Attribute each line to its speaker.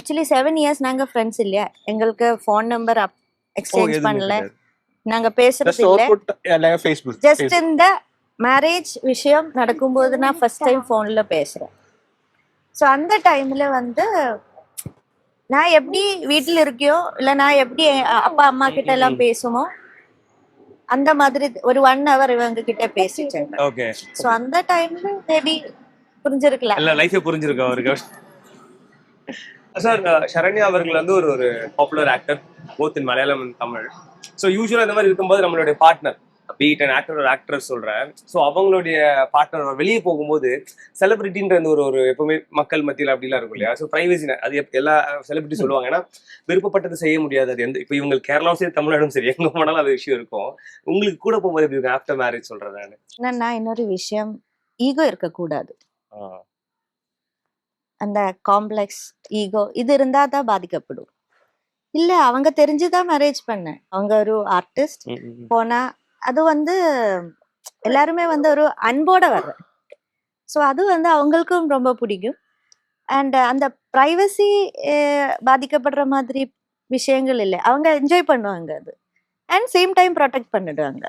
Speaker 1: Actually seven years நாங்க friends இல்லையா? எங்களுக்கு ஃபோன் நம்பர் எக்ஸ்சேஞ்ச் பண்ணல. நாங்க பேசுறது இல்ல. ஜஸ்ட் இந்த மேரேஜ் விஷயம் நடக்கும்போது நான் ஃபர்ஸ்ட் டைம் ஃபோன்ல பேசுறேன். ஸோ அந்த டைம்ல வந்து நான் எப்படி வீட்டில் இருக்கியோ இல்லை நான் எப்படி அப்பா அம்மா கிட்ட எல்லாம் பேசுமோ அந்த மாதிரி ஒரு ஒன் ஹவர் இவங்க கிட்ட பேசிட்டேன்.
Speaker 2: ஓகே
Speaker 1: ஸோ அந்த டைம்ல மேபி புரிஞ்சிருக்கலாம்.
Speaker 2: லைஃபே புரிஞ்சிருக்கு அவருக்கு? சார் சரண்யா அவர்கள் வந்து ஒரு ஒரு popular actor both in Malayalam and Tamil so யூஸ்வலாக இந்த மாதிரி இருக்கும்போது நம்மளுடைய partner be it and actor ஒரு ஆக்ட்ரஸ் சொல்றேன் ஸோ அவங்களுடைய பார்ட்னர் வெளியே போகும்போது செலிபிரிட்டின்ற ஒரு ஒரு எப்பவுமே மக்கள் மத்தியில் அப்படிலாம் இருக்கும் இல்லையா? ஸோ ப்ரைவசி அது எல்லா செலிபிரிட்டி சொல்லுவாங்க. ஏன்னா விருப்பப்பட்டது செய்ய முடியாது. அது எந்த இப்போ இவங்க கேரளாவும் சரி தமிழ்நாடும் சரி எங்க போனாலும் அது விஷயம் இருக்கும். உங்களுக்கு கூட போகும்போது எப்படி இருக்கும்? ஆஃப்டர் மேரேஜ் சொல்றேன் நான்.
Speaker 1: என்னன்னா இன்னொரு விஷயம் ஈகோ இருக்கக்கூடாது. அந்த காம்ப்ளெக்ஸ் ஈகோ இது இருந்தா தான் பாதிக்கப்படும். இல்ல அவங்க தெரிஞ்சுதான் மேரேஜ் பண்ணேன். அவங்க ஒரு ஆர்டிஸ்ட் போனா அது வந்து எல்லாருமே வந்து ஒரு அன்போட வர்ற ஸோ அது வந்து அவங்களுக்கும் ரொம்ப பிடிக்கும். அண்ட் அந்த ப்ரைவசி பாதிக்கப்படுற மாதிரி விஷயங்கள் இல்லை. அவங்க என்ஜாய் பண்ணுவாங்க அது. அண்ட் சேம் டைம் ப்ரொடெக்ட் பண்ணிடுவாங்க.